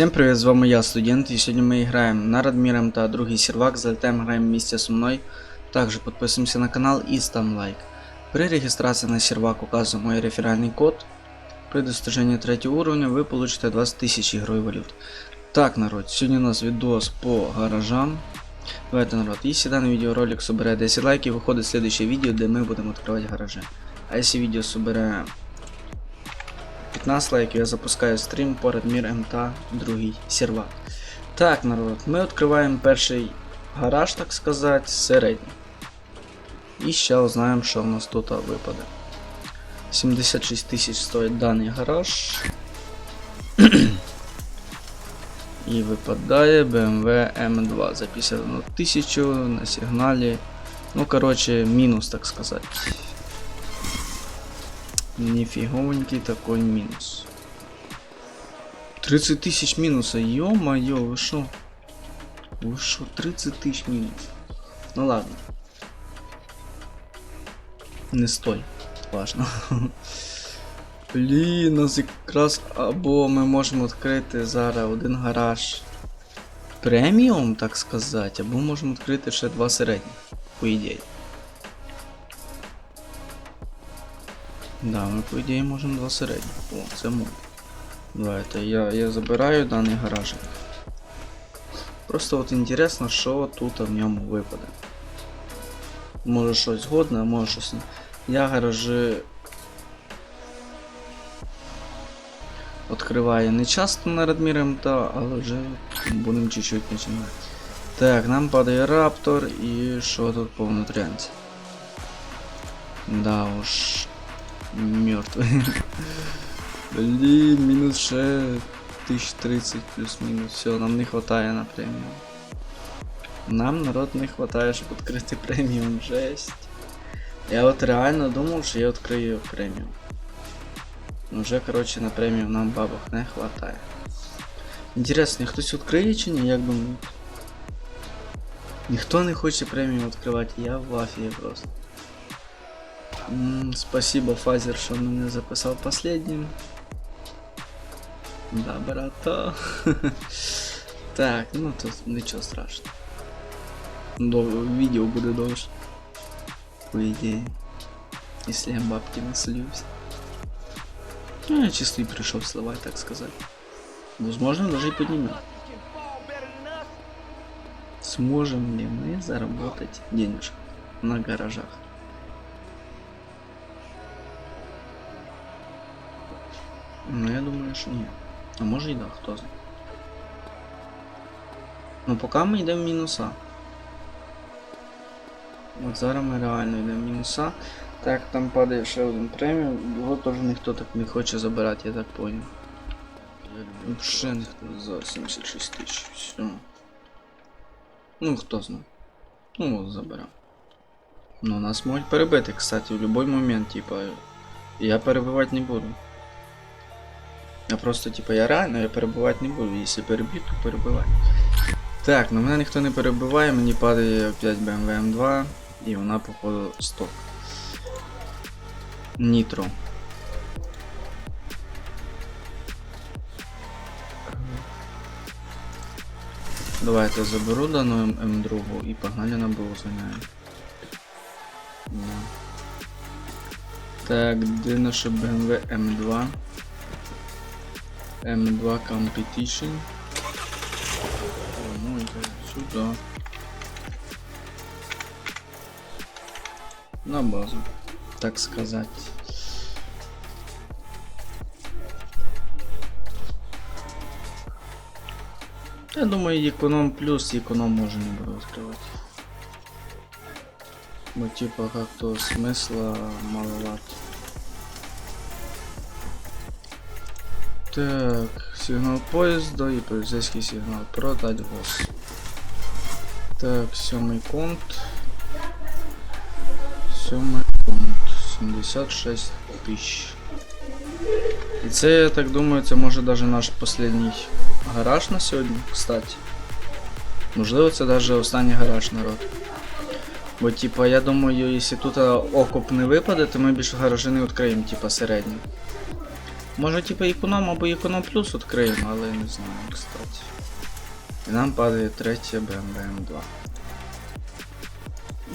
Всем привет, з вами я, студент, і сьогодні ми граємо на Радміром та другий сервак, залетаємо граємо вместе со мною. Також підписуємося на канал і ставимо лайк. При реєстрації на сервак указуємо мой реферальний код. При достижении третього уровня ви получите 20 тисяч ігрових валют. Так, народ, сьогодні у нас відос по гаражам. Давайте, народ, якщо даний відеоролик собере 10 лайків, виходить следующее відео, де ми будемо відкривати гаражі. А якщо відео собере 15 лайків я запускаю стрім по Радмір МТ другий сервак. Так, народ, ми відкриваємо перший гараж, так сказати, середній. І ще узнаємо, що в нас тут випаде. 76 тисяч стоїть даний гараж. І випадає BMW M2 за 51 тисячу на сигналі. Ну, короче, мінус, так сказати Нифиговенький такой минус. 30 тысяч минуса, ё-моё, вы шо? Вы шо, 30 тысяч минус. Ну ладно. Не стой, важно. Блін, у нас якраз або ми можемо відкрити зараз один гараж преміум, так сказати, або можемо відкрити ще два середні, по ідеї. Да, ми по ідеї можемо два середні. О, це можна. Давайте, я, я забираю даний гараж. Просто от інтересно, що тут в ньому випаде. Може щось годне, а може щось не. Я гаражі відкриваю не часто на Радмір МТ, але вже будемо чуть-чуть починати. Так, нам падає раптор і що тут по внутрянці? Да уж. Мертвый. Блин, минус 6, 1030 плюс-минус. Все, нам не хватає на преміум. Нам народ не хватає, щоб відкрити преміум. Жесть. Я от реально думав, що я відкрию преміум. Ну вже, короче, на преміум нам бабок не хватає. Інтересно, хтось відкриє чи ні, як думаєте? Ніхто не хоче преміум відкривати, я в афії просто. Спасибо, Фазер, что меня записал последним. Да, брата. Так, ну тут ничего страшного. Видео буде довше. По идее. Если я бабки наслюсь. Ну, я чисто и пришел сливать, так сказать. Возможно, даже и поднимем. Сможем ли мы заработать денежек на гаражах? Ну, я думаю, що ні. А може і да, хто знає. Ну поки ми йдемо в мінуса. От зараз ми реально йдемо в мінуса. Так, там падає ще один преміум, його теж ніхто так не хоче забирати, я так понял. Ще ніхто за 76 тисяч. Все. Ну хто знає. Ну от заберем. Ну нас можуть перебити, кстати, в будь-який момент, типа. Я перебивати не буду. Я просто, типа, я реально я перебивати не буду. Якщо переб'ю, то перебивай. Так, ну мене ніхто не перебиває, мені падає опять BMW M2 і вона походу сток. Нітро. Давайте заберу дану М2 і погнали на БУ зганяємо. Так, де наша BMW M2? M2 Competition. О, ну это сюда. На базу, так сказать. Я думаю, економ плюс, економ можно не буду открывать. Ну типа как-то смысла маловато. Так, сигнал поезда и полицейский сигнал. Продать гос. Так, сьомий конт. Сьомий конт. 76 тисяч. І це, я так думаю, це може даже наш останній гараж на сьогодні, кстати. Можливо, це даже останній гараж народ. Бо, типа, я думаю, якщо тут окоп не випаде, то ми більше гаражі не відкриємо, типа середній. Може типа економ або економ плюс відкриємо, але не знаю, кстати. І нам падає третя BMW M2.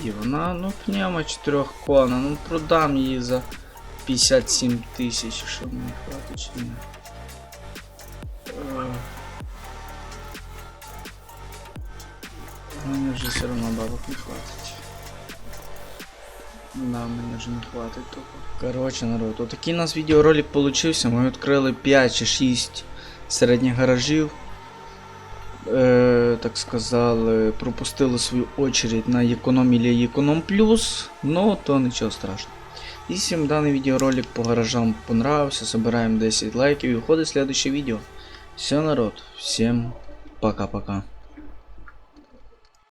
І вона, ну, пневма 4 кона, ну продам її за 57 тисяч, що мені хватить чи ні. Е. Мені вже все одно бабок не хватить. Да, мені вже не хватить тупо. Короче, народ, отакий у нас відеоролик получився. Ми відкрили 5 чи 6 середніх гаражів. Е, так сказали, пропустили свою очередь на економ или економ плюс, но то нічого страшного. Якщо вам даний відеоролик по гаражам понравився, собираємо 10 лайків і виходить следующее відео. Все, народ, всем пока-пока.